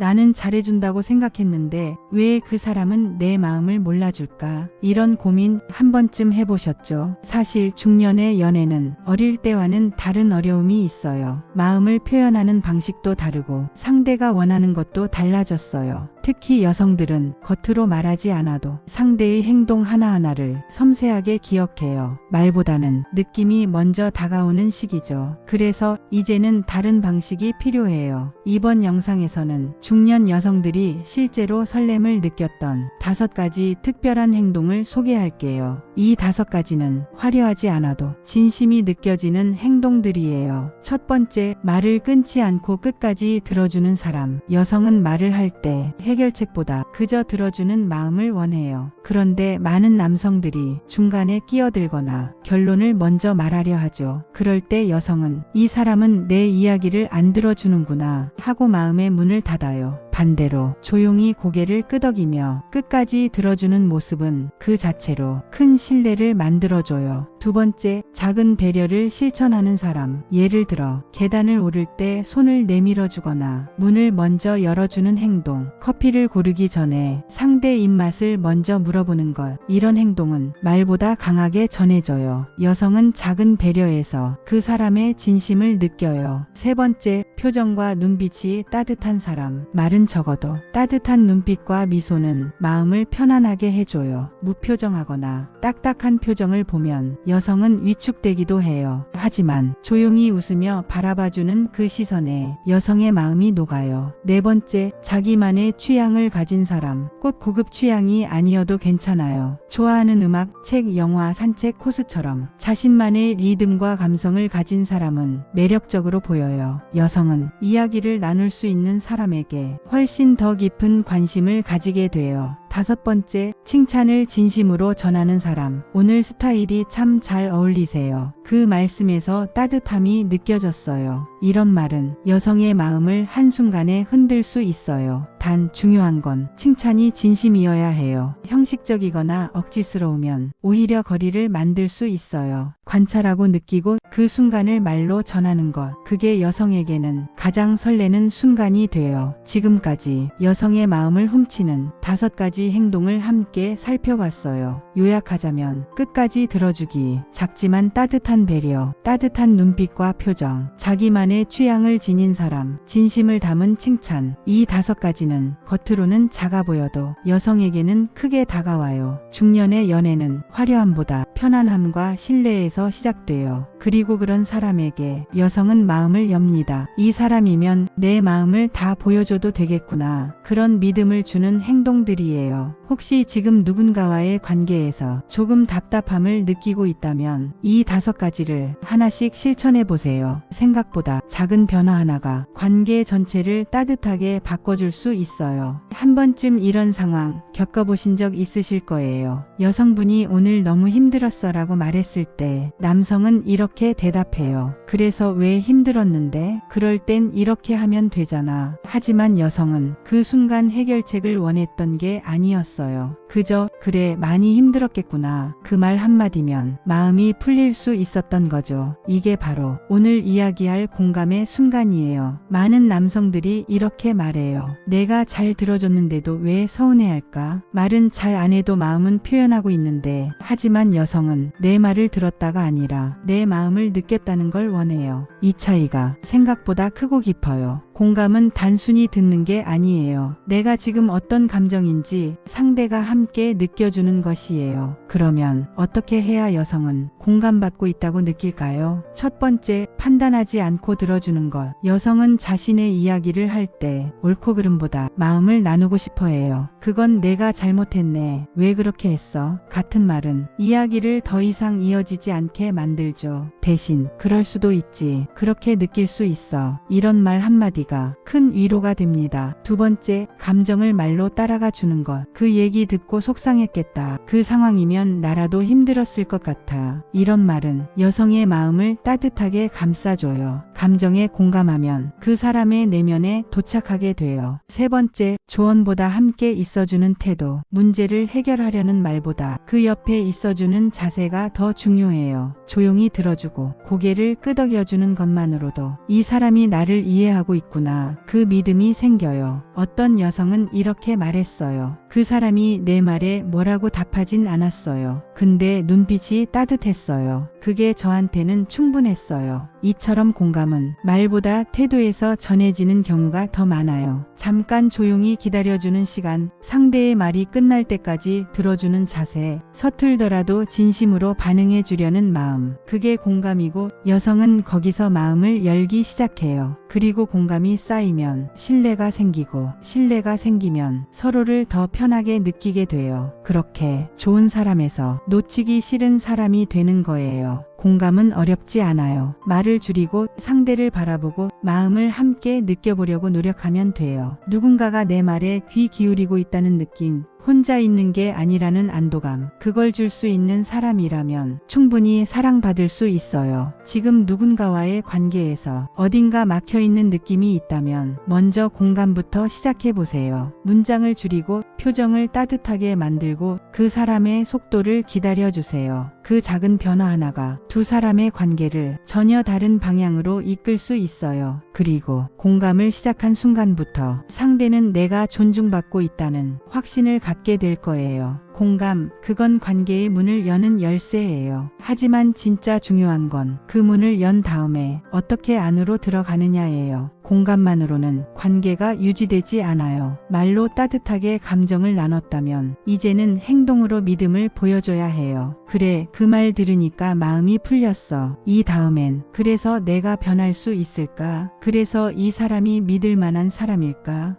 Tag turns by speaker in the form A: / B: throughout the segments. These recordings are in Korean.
A: 나는 잘해준다고 생각했는데 왜 그 사람은 내 마음을 몰라줄까? 이런 고민 한 번쯤 해보셨죠? 사실 중년의 연애는 어릴 때와는 다른 어려움이 있어요. 마음을 표현하는 방식도 다르고 상대가 원하는 것도 달라졌어요. 특히 여성들은 겉으로 말하지 않아도 상대의 행동 하나하나를 섬세하게 기억해요. 말보다는 느낌이 먼저 다가오는 시기죠. 그래서 이제는 다른 방식이 필요해요. 이번 영상에서는 중년 여성들이 실제로 설렘을 느꼈던 다섯 가지 특별한 행동을 소개할게요. 이 다섯 가지는 화려하지 않아도 진심이 느껴지는 행동들이에요. 첫 번째, 말을 끊지 않고 끝까지 들어주는 사람. 여성은 말을 할때 해결책보다 그저 들어주는 마음을 원해요. 그런데 많은 남성들이 중간에 끼어들거나 결론을 먼저 말하려 하죠. 그럴 때 여성은 이 사람은 내 이야기를 안 들어주는구나 하고 마음의 문을 닫아요. 반대로 조용히 고개를 끄덕이며 끝까지 들어주는 모습은 그 자체로 큰 신뢰를 만들어줘요. 두 번째, 작은 배려를 실천하는 사람. 예를 들어, 계단을 오를 때 손을 내밀어 주거나 문을 먼저 열어주는 행동, 커피를 고르기 전에 상대 입맛을 먼저 물어보는 것. 이런 행동은 말보다 강하게 전해져요. 여성은 작은 배려에서 그 사람의 진심을 느껴요. 세 번째, 표정과 눈빛이 따뜻한 사람. 말은 적어도 따뜻한 눈빛과 미소는 마음을 편안하게 해줘요. 무표정하거나 딱딱한 표정을 보면 여성은 위축되기도 해요. 하지만 조용히 웃으며 바라봐주는 그 시선에 여성의 마음이 녹아요. 네 번째, 자기만의 취향을 가진 사람. 꼭 고급 취향이 아니어도 괜찮아요. 좋아하는 음악, 책, 영화, 산책, 코스처럼 자신만의 리듬과 감성을 가진 사람은 매력적으로 보여요. 여성은 이야기를 나눌 수 있는 사람에게 훨씬 더 깊은 관심을 가지게 돼요. 다섯 번째, 칭찬을 진심으로 전하는 사람. 오늘 스타일이 참 잘 어울리세요. 그 말씀에서 따뜻함이 느껴졌어요. 이런 말은 여성의 마음을 한순간에 흔들 수 있어요. 단 중요한 건 칭찬이 진심이어야 해요. 형식적이거나 억지스러우면 오히려 거리를 만들 수 있어요. 관찰하고 느끼고 그 순간을 말로 전하는 것. 그게 여성에게는 가장 설레는 순간이 돼요. 지금까지 여성의 마음을 훔치는 다섯 가지 행동을 함께 살펴봤어요. 요약하자면 끝까지 들어주기, 작지만 따뜻한 배려, 따뜻한 눈빛과 표정, 자기만의 취향을 지닌 사람, 진심을 담은 칭찬. 이 다섯 가지는 겉으로는 작아 보여도 여성에게는 크게 다가와요. 중년의 연애는 화려함보다 편안함과 신뢰에서 시작돼요. 그리고 그런 사람에게 여성은 마음을 엽니다. 이 사람이면 내 마음을 다 보여줘도 되겠구나. 그런 믿음을 주는 행동들이에요. 혹시 지금 누군가와의 관계에서 조금 답답함을 느끼고 있다면 이 다섯 가지를 하나씩 실천해 보세요. 생각보다 작은 변화 하나가 관계 전체를 따뜻하게 바꿔줄 수 있어요. 한 번쯤 이런 상황 겪어보신 적 있으실 거예요. 여성분이 오늘 너무 힘들었어 라고 말했을 때 남성은 이렇게 대답해요. 그래서 왜 힘들었는데? 그럴 땐 이렇게 하면 되잖아. 하지만 여성은 그 순간 해결책을 원했던 게 아니었어요. 그저 그래 많이 힘들었겠구나. 그 말 한마디면 마음이 풀릴 수 있었던 거죠. 이게 바로 오늘 이야기할 공감의 순간이에요. 많은 남성들이 이렇게 말해요. 내가 잘 들어줬는데도 왜 서운해할까? 말은 잘 안 해도 마음은 표현 하고 있는데 하지만 여성은 내 말을 들었다가 아니라 내 마음을 느꼈다는 걸 원해요. 이 차이가 생각보다 크고 깊어요. 공감은 단순히 듣는 게 아니에요. 내가 지금 어떤 감정인지 상대가 함께 느껴주는 것이에요. 그러면 어떻게 해야 여성은 공감받고 있다고 느낄까요? 첫 번째, 판단하지 않고 들어주는 것. 여성은 자신의 이야기를 할 때 옳고 그름보다 마음을 나누고 싶어 해요. 그건 내가 잘못했네. 왜 그렇게 했어? 같은 말은 이야기를 더 이상 이어지지 않게 만들죠. 대신 그럴 수도 있지. 그렇게 느낄 수 있어. 이런 말 한마디가 큰 위로가 됩니다. 두 번째, 감정을 말로 따라가 주는 것. 그 얘기 듣고 속상했겠다. 그 상황이면 나라도 힘들었을 것 같아. 이런 말은 여성의 마음을 따뜻하게 감싸줘요. 감정에 공감하면 그 사람의 내면에 도착하게 돼요. 세 번째, 조언보다 함께 있어주는 태도. 문제를 해결하려는 말보다 그 옆에 있어주는 자세가 더 중요해요. 조용히 들어주고 고개를 끄덕여주는 것만으로도 이 사람이 나를 이해하고 있구나. 그 믿음이 생겨요. 어떤 여성은 이렇게 말했어요. 그 사람이 내 말에 뭐라고 답하진 않았어요. 근데 눈빛이 따뜻했어요. 그게 저한테는 충분했어요. 이처럼 공감은 말보다 태도에서 전해지는 경우가 더 많아요. 잠깐 조용히 기다려주는 시간, 상대의 말이 끝날 때까지 들어주는 자세, 서툴더라도 진심으로 반응해 주려는 마음. 그게 공감이고 여성은 거기서 마음을 열기 시작해요. 그리고 공감이 쌓이면 신뢰가 생기고 신뢰가 생기면 서로를 더 편하게 느끼게 돼요. 그렇게 좋은 사람에서 놓치기 싫은 사람이 되는 거예요. 공감은 어렵지 않아요. 말을 줄이고 상대를 바라보고 마음을 함께 느껴보려고 노력하면 돼요. 누군가가 내 말에 귀 기울이고 있다는 느낌, 혼자 있는 게 아니라는 안도감, 그걸 줄 수 있는 사람이라면 충분히 사랑받을 수 있어요. 지금 누군가와의 관계에서 어딘가 막혀 있는 느낌이 있다면 먼저 공감부터 시작해 보세요. 문장을 줄이고 표정을 따뜻하게 만들고 그 사람의 속도를 기다려 주세요. 그 작은 변화 하나가 두 사람의 관계를 전혀 다른 방향으로 이끌 수 있어요. 그리고 공감을 시작한 순간부터 상대는 내가 존중받고 있다는 확신을 갖게 될 거예요. 공감, 그건 관계의 문을 여는 열쇠예요. 하지만 진짜 중요한 건 그 문을 연 다음에 어떻게 안으로 들어가느냐예요. 공감만으로는 관계가 유지되지 않아요. 말로 따뜻하게 감정을 나눴다면 이제는 행동으로 믿음을 보여줘야 해요. 그래, 그 말 들으니까 마음이 풀렸어. 이 다음엔 그래서 내가 변할 수 있을까? 그래서 이 사람이 믿을 만한 사람일까?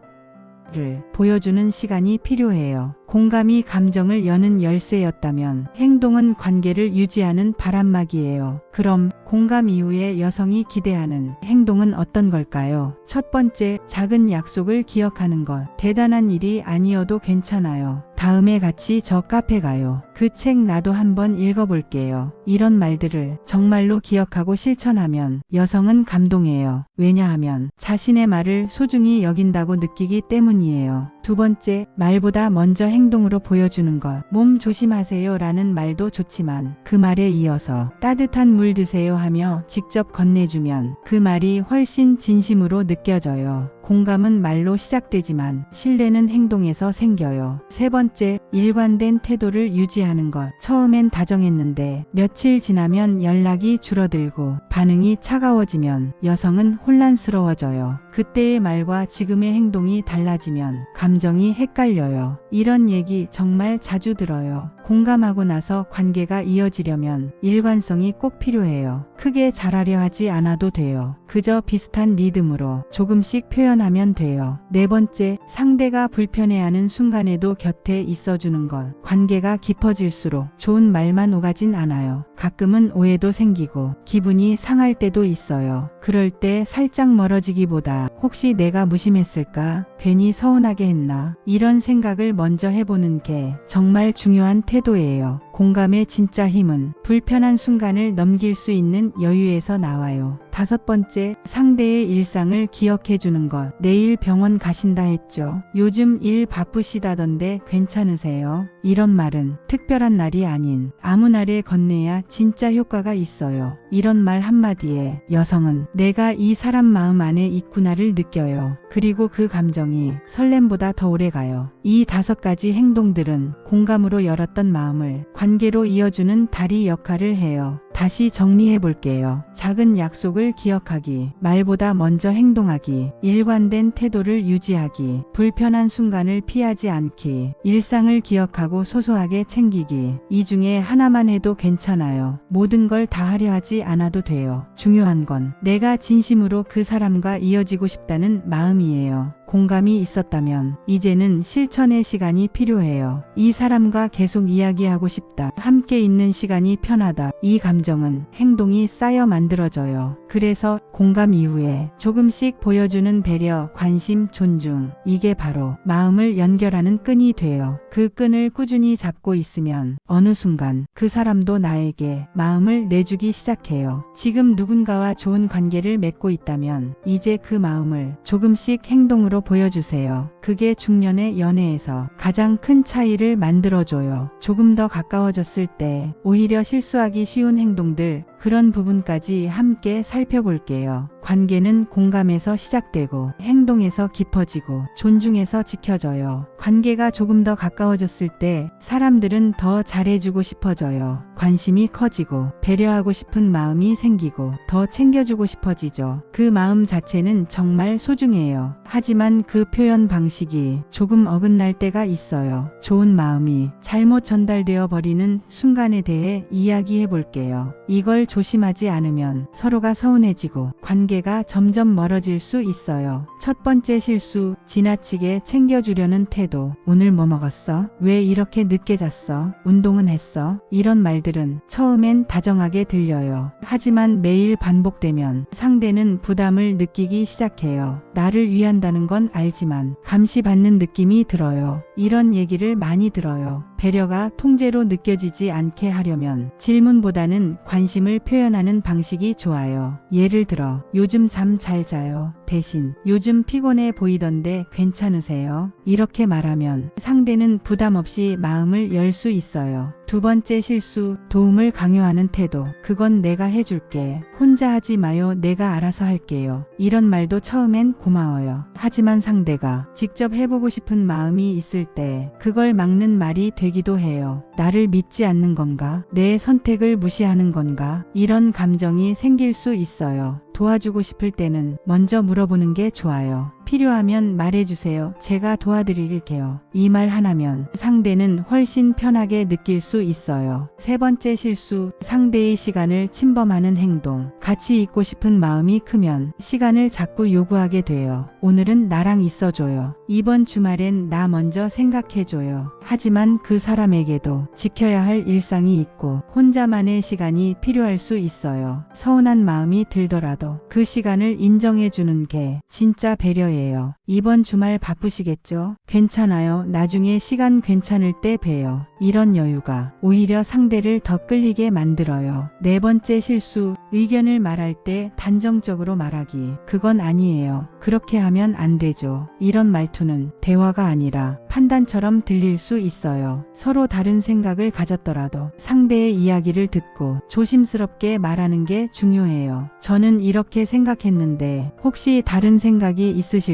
A: 를 보여주는 시간이 필요해요. 공감이 감정을 여는 열쇠였다면 행동은 관계를 유지하는 바람막이에요. 그럼 공감 이후에 여성이 기대하는 행동은 어떤 걸까요? 첫 번째, 작은 약속을 기억하는 것. 대단한 일이 아니어도 괜찮아요. 다음에 같이 저 카페 가요. 그 책 나도 한번 읽어볼게요. 이런 말들을 정말로 기억하고 실천하면 여성은 감동해요. 왜냐하면 자신의 말을 소중히 여긴다고 느끼기 때문이에요. 두 번째, 말보다 먼저 행동으로 보여주는 것. 몸 조심하세요 라는 말도 좋지만 그 말에 이어서 따뜻한 물 드세요 하며 직접 건네주면 그 말이 훨씬 진심으로 느껴져요. 공감은 말로 시작되지만 신뢰는 행동에서 생겨요. 세 번째, 일관된 태도를 유지하는 것. 처음엔 다정했는데 며칠 지나면 연락이 줄어들고 반응이 차가워지면 여성은 혼란스러워져요. 그때의 말과 지금의 행동이 달라지면 감정이 헷갈려요. 이런 얘기 정말 자주 들어요. 공감하고 나서 관계가 이어지려면 일관성이 꼭 필요해요. 크게 잘하려 하지 않아도 돼요. 그저 비슷한 리듬으로 조금씩 표현하면 돼요. 네 번째, 상대가 불편해하는 순간에도 곁에 있어주는 것. 관계가 깊어질수록 좋은 말만 오가진 않아요. 가끔은 오해도 생기고 기분이 상할 때도 있어요. 그럴 때 살짝 멀어지기보다 혹시 내가 무심했을까? 괜히 서운하게 했나? 이런 생각을 먼저 해보는 게 정말 중요한 태도예요. 공감의 진짜 힘은 불편한 순간을 넘길 수 있는 여유에서 나와요. 다섯 번째, 상대의 일상을 기억해 주는 것. 내일 병원 가신다 했죠. 요즘 일 바쁘시다던데 괜찮으세요? 이런 말은 특별한 날이 아닌 아무 날에 건네야 진짜 효과가 있어요. 이런 말 한마디에 여성은 내가 이 사람 마음 안에 있구나를 느껴요. 그리고 그 감정이 설렘보다 더 오래 가요. 이 다섯 가지 행동들은 공감으로 열었던 마음을 관계로 이어주는 다리 역할을 해요. 다시 정리해 볼게요. 작은 약속을 기억하기, 말보다 먼저 행동하기, 일관된 태도를 유지하기, 불편한 순간을 피하지 않기, 일상을 기억하고 소소하게 챙기기. 이 중에 하나만 해도 괜찮아요. 모든 걸 다 하려 하지 않아도 돼요. 중요한 건 내가 진심으로 그 사람과 이어지고 싶다는 마음이에요. 공감이 있었다면 이제는 실천의 시간이 필요해요. 이 사람과 계속 이야기하고 싶다. 함께 있는 시간이 편하다. 이 감정은 행동이 쌓여 만들어져요. 그래서 공감 이후에 조금씩 보여주는 배려, 관심, 존중. 이게 바로 마음을 연결하는 끈이 돼요. 그 끈을 꾸준히 잡고 있으면 어느 순간 그 사람도 나에게 마음을 내주기 시작해요. 지금 누군가와 좋은 관계를 맺고 있다면 이제 그 마음을 조금씩 행동으 로 보여주세요. 그게 중년의 연애에서 가장 큰 차이를 만들어줘요. 조금 더 가까워졌을 때 오히려 실수하기 쉬운 행동들, 그런 부분까지 함께 살펴볼게요. 관계는 공감에서 시작되고 행동에서 깊어지고 존중에서 지켜져요. 관계가 조금 더 가까워졌을 때 사람들은 더 잘해주고 싶어져요. 관심이 커지고 배려하고 싶은 마음이 생기고 더 챙겨주고 싶어지죠. 그 마음 자체는 정말 소중해요. 하지만 그 표현 방식이 조금 어긋날 때가 있어요. 좋은 마음이 잘못 전달되어 버리는 순간에 대해 이야기해 볼게요. 이걸 조심하지 않으면 서로가 서운해지고 관계가 점점 멀어질 수 있어요. 첫 번째 실수, 지나치게 챙겨주려는 태도. 오늘 뭐 먹었어? 왜 이렇게 늦게 잤어? 운동은 했어? 이런 말들은 처음엔 다정하게 들려요. 하지만 매일 반복되면 상대는 부담을 느끼기 시작해요. 나를 위한다는 건 알지만 감시받는 느낌이 들어요. 이런 얘기를 많이 들어요. 배려가 통제로 느껴지지 않게 하려면 질문보다는 관 심을 표현하는 방식이 좋아요. 예를 들어, 요즘 잠 잘 자요. 대신, 요즘 피곤해 보이던데 괜찮으세요? 이렇게 말하면 상대는 부담 없이 마음을 열 수 있어요. 두 번째 실수, 도움을 강요하는 태도. 그건 내가 해줄게. 혼자 하지 마요. 내가 알아서 할게요. 이런 말도 처음엔 고마워요. 하지만 상대가 직접 해보고 싶은 마음이 있을 때 그걸 막는 말이 되기도 해요. 나를 믿지 않는 건가? 내 선택을 무시하는 건가? 이런 감정이 생길 수 있어요. 도와주고 싶을 때는 먼저 물어보는 게 좋아요. 필요하면 말해주세요. 제가 도와드릴게요. 이 말 하나면 상대는 훨씬 편하게 느낄 수 있어요. 세 번째 실수, 상대의 시간을 침범하는 행동. 같이 있고 싶은 마음이 크면 시간을 자꾸 요구하게 돼요. 오늘은 나랑 있어줘요. 이번 주말엔 나 먼저 생각해줘요. 하지만 그 사람에게도 지켜야 할 일상이 있고 혼자만의 시간이 필요할 수 있어요. 서운한 마음이 들더라도 그 시간을 인정해주는 게 진짜 배려예요. 이번 주말 바쁘시겠죠? 괜찮아요. 나중에 시간 괜찮을 때 봬요. 이런 여유가 오히려 상대를 더 끌리게 만들어요. 네 번째 실수, 의견을 말할 때 단정적으로 말하기. 그건 아니에요. 그렇게 하면 안 되죠. 이런 말투는 대화가 아니라 판단처럼 들릴 수 있어요. 서로 다른 생각을 가졌더라도 상대의 이야기를 듣고 조심스럽게 말하는 게 중요해요. 저는 이렇게 생각했는데 혹시 다른 생각이 있으실까요?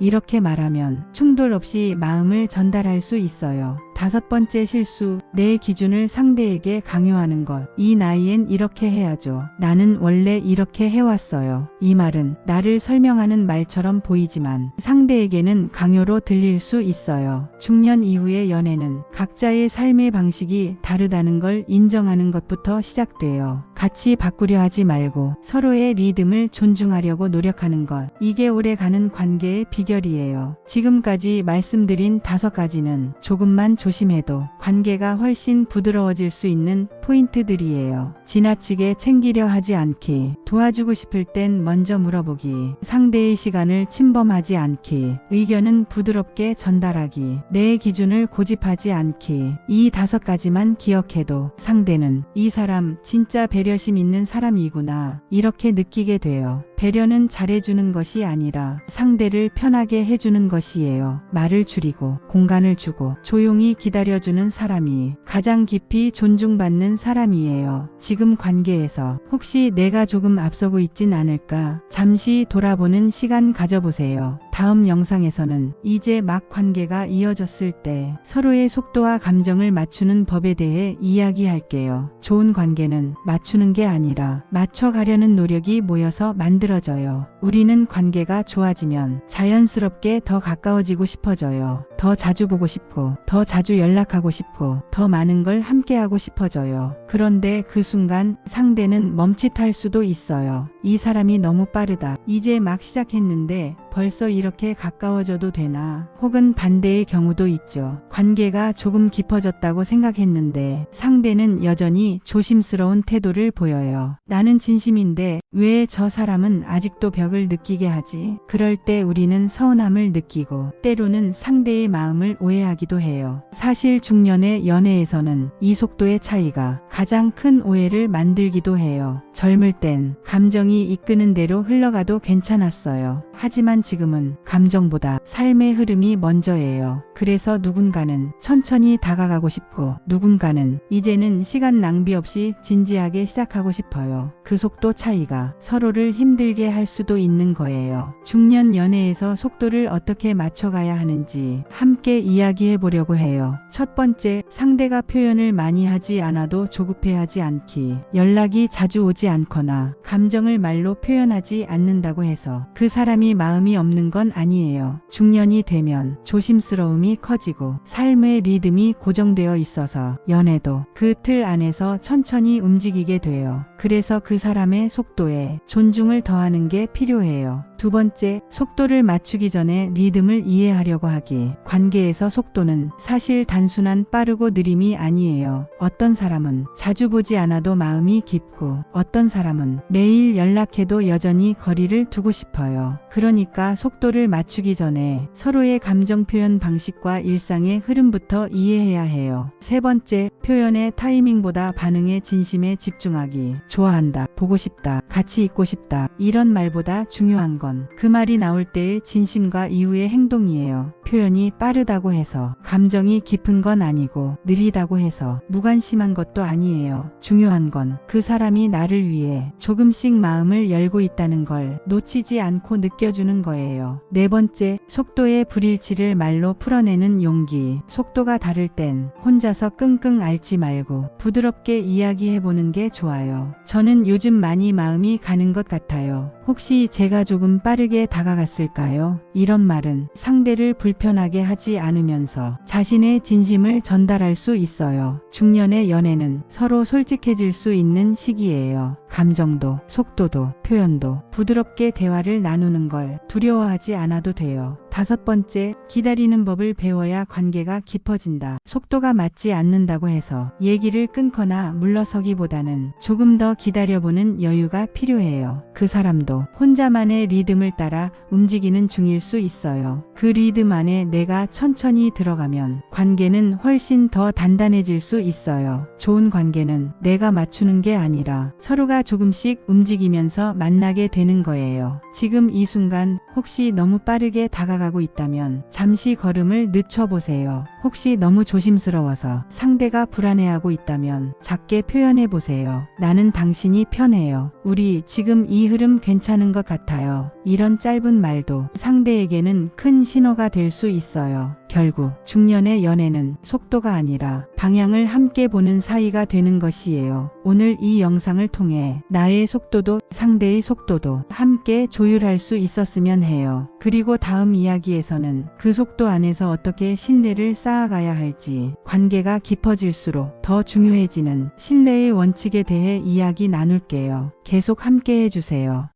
A: 이렇게 말하면 충돌 없이 마음을 전달할 수 있어요. 다섯 번째 실수, 내 기준을 상대에게 강요하는 것. 이 나이엔 이렇게 해야죠. 나는 원래 이렇게 해왔어요. 이 말은 나를 설명하는 말처럼 보이지만 상대에게는 강요로 들릴 수 있어요. 중년 이후의 연애는 각자의 삶의 방식이 다르다는 걸 인정하는 것부터 시작돼요. 같이 바꾸려 하지 말고 서로의 리듬을 존중하려고 노력하는 것. 이게 오래 가는 관계의 비결이에요. 지금까지 말씀드린 다섯 가지는 조금만 조 심해도 관계가 훨씬 부드러워질 수 있는 포인트들이에요. 지나치게 챙기려 하지 않기, 도와주고 싶을 땐 먼저 물어보기, 상대의 시간을 침범하지 않기, 의견은 부드럽게 전달하기, 내 기준을 고집하지 않기. 이 다섯 가지만 기억해도 상대는 이 사람 진짜 배려심 있는 사람이구나. 이렇게 느끼게 돼요. 배려는 잘해주는 것이 아니라 상대를 편하게 해주는 것이에요. 말을 줄이고 공간을 주고 조용히 기다려주는 사람이 가장 깊이 존중받는 사람이에요. 지금 관계에서 혹시 내가 조금 앞서고 있진 않을까? 잠시 돌아보는 시간 가져보세요. 다음 영상에서는 이제 막 관계가 이어졌을 때 서로의 속도와 감정을 맞추는 법에 대해 이야기할게요. 좋은 관계는 맞추는 게 아니라 맞춰가려는 노력이 모여서 만들어져요. 우리는 관계가 좋아지면 자연스럽게 더 가까워지고 싶어져요. 더 자주 보고 싶고, 더 자주 연락하고 싶고, 더 많은 걸 함께하고 싶어져요. 그런데 그 순간 상대는 멈칫할 수도 있어요. 이 사람이 너무 빠르다. 이제 막 시작했는데 벌써 이렇게 가까워져도 되나? 혹은 반대의 경우도 있죠. 관계가 조금 깊어졌다고 생각했는데 상대는 여전히 조심스러운 태도를 보여요. 나는 진심인데 왜 저 사람은 아직도 벽을 느끼게 하지? 그럴 때 우리는 서운함을 느끼고 때로는 상대의 마음을 오해하기도 해요. 사실 중년의 연애에서는 이 속도의 차이가 가장 큰 오해를 만들기도 해요. 젊을 땐 감정이 이끄는 대로 흘러가도 괜찮았어요. 하지만 지금은 감정보다 삶의 흐름이 먼저예요. 그래서 누군가는 천천히 다가가고 싶고 누군가는 이제는 시간 낭비 없이 진지하게 시작하고 싶어요. 그 속도 차이가 서로를 힘들게 할 수도 있는 거예요. 중년 연애에서 속도를 어떻게 맞춰가야 하는지 함께 이야기해 보려고 해요. 첫 번째, 상대가 표현을 많이 하지 않아도 조급해하지 않기. 연락이 자주 오지 않거나 감정을 말로 표현하지 않는다고 해서 그 사람이 마음이 없는 건 아니에요. 중년이 되면 조심스러움이 커지고 삶의 리듬이 고정되어 있어서 연애도 그 틀 안에서 천천히 움직이게 돼요. 그래서 그 사람의 속도에 존중을 더하는 게 필요해요. 두 번째, 속도를 맞추기 전에 리듬을 이해하려고 하기. 관계에서 속도는 사실 단순한 빠르고 느림이 아니에요. 어떤 사람은 자주 보지 않아도 마음이 깊고 어떤 사람은 매일 연락해도 여전히 거리를 두고 싶어요. 그러니까 속도를 맞추기 전에 서로의 감정 표현 방식과 일상의 흐름부터 이해해야 해요. 세 번째, 표현의 타이밍보다 반응의 진심에 집중하기. 좋아한다, 보고 싶다, 같이 있고 싶다. 이런 말보다 중요한 건 그 말이 나올 때의 진심과 이후의 행동이에요. 표현이 빠르다고 해서 감정이 깊은 건 아니고 느리다고 해서 무관심한 것도 아니에요. 중요한 건 그 사람이 나를 위해 조금씩 마음을 열고 있다는 걸 놓치지 않고 느껴주는 거예요. 네 번째, 속도의 불일치를 말로 풀어내는 용기. 속도가 다를 땐 혼자서 끙끙 앓지 말고 부드럽게 이야기해보는 게 좋아요. 저는 요즘 많이 마음이 가는 것 같아요. 혹시 제가 조금 빠르게 다가갔을까요? 이런 말은 상대를 불편하게 하지 않으면서 자신의 진심을 전달할 수 있어요. 중년의 연애는 서로 솔직해질 수 있는 시기예요. 감정도, 속도도, 표현도 부드럽게 대화를 나누는 걸 두려워하지 않아도 돼요. 다섯 번째, 기다리는 법을 배워야 관계가 깊어진다. 속도가 맞지 않는다고 해서 얘기를 끊거나 물러서기보다는 조금 더 기다려보는 여유가 필요해요. 그 사람도 혼자만의 리듬을 따라 움직이는 중일 수 있어요. 그 리듬 안에 내가 천천히 들어가면 관계는 훨씬 더 단단해질 수 있어요. 좋은 관계는 내가 맞추는 게 아니라 서로가 조금씩 움직이면서 만나게 되는 거예요. 지금 이 순간 혹시 너무 빠르게 다가가고 있다면 잠시 걸음을 늦춰보세요. 혹시 너무 조심스러워서 상대가 불안해하고 있다면 작게 표현해 보세요. 나는 당신이 편해요. 우리 지금 이 흐름 괜찮은 것 같아요. 이런 짧은 말도 상대에게는 큰 신호가 될 수 있어요. 결국 중년의 연애는 속도가 아니라 방향을 함께 보는 사이가 되는 것이에요. 오늘 이 영상을 통해 나의 속도도 상대의 속도도 함께 조율할 수 있었으면 해요. 그리고 다음 이야기에서는 그 속도 안에서 어떻게 신뢰를 쌓아가야 할지 관계가 깊어질수록 더 중요해지는 신뢰의 원칙에 대해 이야기 나눌게요. 계속 함께 해주세요.